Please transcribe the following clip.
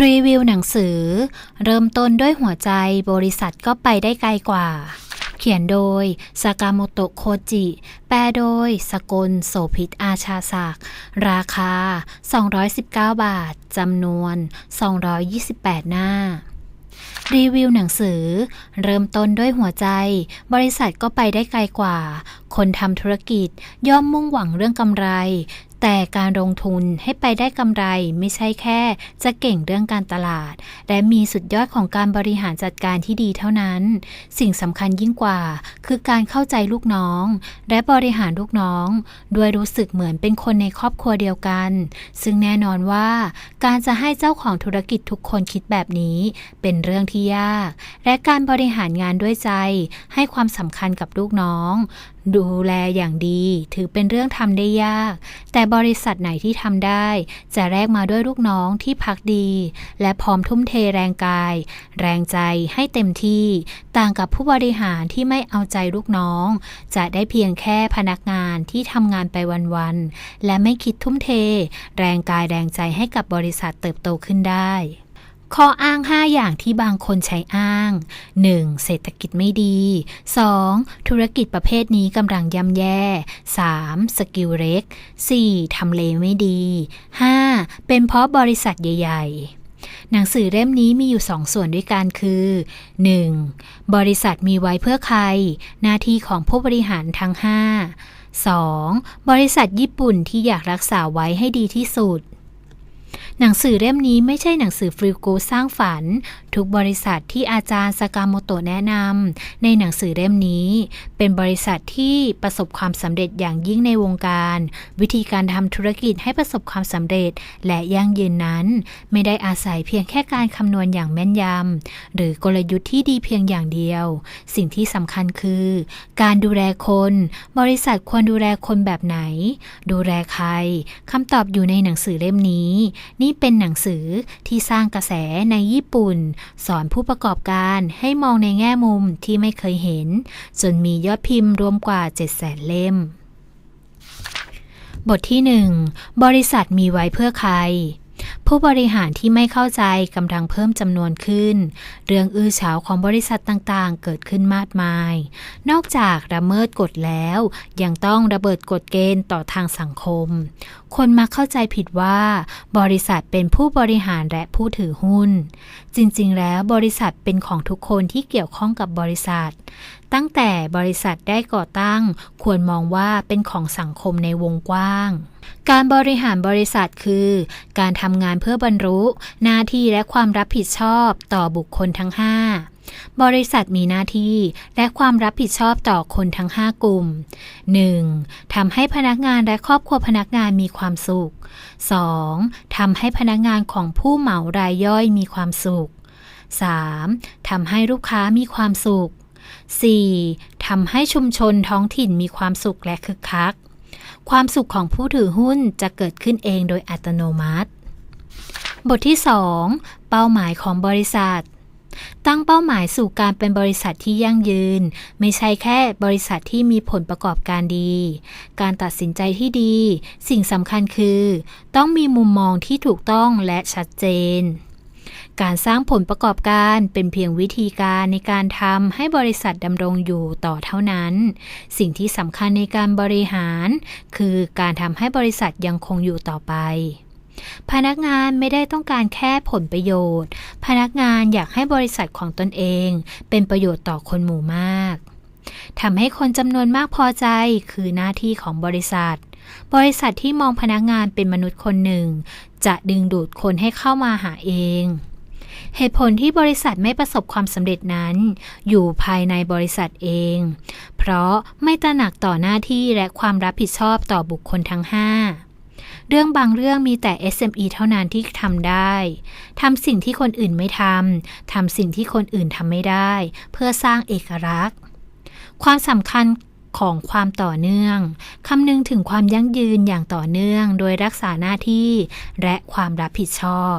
รีวิวหนังสือ เริ่มต้นด้วยหัวใจบริษัทก็ไปได้ไกลกว่า เขียนโดยสากาโมโตะโคจิ แปลโดย สกล โสภิตอาชาศักราคา 219 บาท จำนวน 228 หน้า รีวิวหนังสือ เริ่มต้นด้วยหัวใจ บริษัทก็ไปได้ไกลกว่า คนทำธุรกิจย่อมมุ่งหวังเรื่องกำไร แต่การลงทุนให้ไปได้กำไรไม่ใช่แค่ จะเก่งเรื่องการตลาด และมีสุดยอดของการบริหารจัดการที่ดีเท่านั้น สิ่งสำคัญยิ่งกว่า คือการเข้าใจลูกน้อง และบริหารลูกน้องด้วยรู้สึกเหมือนเป็นคนในครอบครัวเดียวกัน ซึ่งแน่นอนว่า การจะให้เจ้าของธุรกิจทุกคนคิดแบบนี้ เป็นเรื่องที่ยาก และการบริหารงานด้วยใจ ให้ความสำคัญกับลูกน้อง ดูแลอย่างดีถือเป็นเรื่องทำได้ยาก แต่บริษัทไหนที่ทำได้ จะแลกมาด้วยลูกน้องที่พักดี และพร้อมทุ่มเทแรงกาย แรงใจให้เต็มที่ ต่างกับผู้บริหารที่ไม่เอาใจลูกน้อง จะได้เพียงแค่พนักงานที่ทำงานไปวันๆและไม่คิดทุ่มเท แรงกายแรงใจให้กับบริษัทเติบโตขึ้นได้ ข้ออ้าง 5 อย่างที่บางคนใช้อ้าง 1. เศรษฐกิจไม่ดี 2. ธุรกิจประเภทนี้กำลังย่ำแย่ 3. สกิลเล็ก 4. ทำเลไม่ดี 5. เป็นเพราะบริษัทใหญ่ ๆหนังสือเล่มนี้มีอยู่สองส่วนด้วยกันคือ 1. บริษัทมีไว้เพื่อใคร หน้าที่ของผู้บริหารทั้ง 5 2. บริษัทญี่ปุ่นที่อยากรักษาไว้ให้ดีที่สุด หนังสือเล่มนี้ไม่ใช่หนังสือฟริลกูสร้างฝันทุกบริษัทที่อาจารย์สากาโมโตะแนะนำในหนังสือเล่มนี้ เป็นบริษัทที่ประสบความสำเร็จอย่างยิ่งในวงการ วิธีการทำธุรกิจให้ประสบความสำเร็จ และยั่งยืนนั้น ไม่ได้อาศัยเพียงแค่การคำนวณอย่างแม่นยำหรือกลยุทธ์ที่ดีเพียงอย่างเดียว สิ่งที่สำคัญคือ การดูแลคน บริษัทควรดูแลคนแบบไหน ดูแลใครคำตอบอยู่ในหนังสือเล่มนี้ นี่เป็นหนังสือที่สร้างกระแสในญี่ปุ่นสอนผู้ประกอบการให้มองในแง่มุมที่ไม่เคยเห็น จนมียอดพิมพ์รวมกว่า 7 0 0 0 0 0 เล่ม บทที่ 1 บริษัทมีไว้เพื่อใคร ผู้บริหารที่ไม่เข้าใจกำลังเพิ่มจำนวนขึ้น เรื่องอื้อฉาวของบริษัทต่างๆ เกิดขึ้นมากมาย นอกจากละเมิดกฎแล้ว ยังต้องระเบิดกฎเกณฑ์ต่อทางสังคม คนมักเข้าใจผิดว่า บริษัทเป็นผู้บริหารและผู้ถือหุ้น จริงๆ แล้วบริษัทเป็นของทุกคนที่เกี่ยวข้องกับบริษัท ตั้งแต่บริษัทได้ก่อตั้ง ควรมองว่าเป็นของสังคมในวงกว้าง การบริหารบริษัทคือ การทำงานเพื่อบรรลุหน้าที่และความรับผิดชอบต่อบุคคลทั้ง 5บริษัทมีหน้าที่และความรับผิดชอบต่อคนทั้ง 5 กลุ่ม 1. ทำให้พนักงานและครอบครัวพนักงานมีความสุข 2. ทำให้พนักงานของผู้เหมารายย่อยมีความสุข 3. ทำให้ลูกค้ามีความสุข 4. ทำให้ชุมชนท้องถิ่นมีความสุขและคึกคัก ความสุขของผู้ถือหุ้นจะเกิดขึ้นเองโดยอัตโนมัติ บทที่ 2 เป้าหมายของบริษัท ตั้งเป้าหมายสู่การเป็นบริษัทที่ยั่งยืน ไม่ใช่แค่บริษัทที่มีผลประกอบการดี การตัดสินใจที่ดี สิ่งสำคัญคือ ต้องมีมุมมองที่ถูกต้องและชัดเจน การสร้างผลประกอบการเป็นเพียงวิธีการในการทำให้บริษัทดำรงอยู่ต่อเท่านั้น สิ่งที่สำคัญในการบริหาร คือการทำให้บริษัทยังคงอยู่ต่อไปพนักงานไม่ได้ต้องการแค่ผลประโยชน์ พนักงานอยากให้บริษัทของตนเอง เป็นประโยชน์ต่อคนหมู่มากทำให้คนจำนวนมากพอใจคือหน้าที่ของบริษัท บริษัทที่มองพนักงานเป็นมนุษย์คนหนึ่ง จะดึงดูดคนให้เข้ามาหาเอง เหตุผลที่บริษัทไม่ประสบความสำเร็จนั้น อยู่ภายในบริษัทเอง เพราะไม่ตระหนักต่อหน้าที่และความรับผิดชอบต่อบุคคลทั้ง 5 เรื่องบางเรื่องมีแต่ SME เท่านั้นที่ทำได้ทำสิ่งที่คนอื่นไม่ทำทำสิ่งที่คนอื่นทำไม่ได้ เพื่อสร้างเอกลักษณ์ ความสำคัญของความต่อเนื่อง คำนึงถึงความยั่งยืนอย่างต่อเนื่อง โดยรักษาหน้าที่และความรับผิดชอบ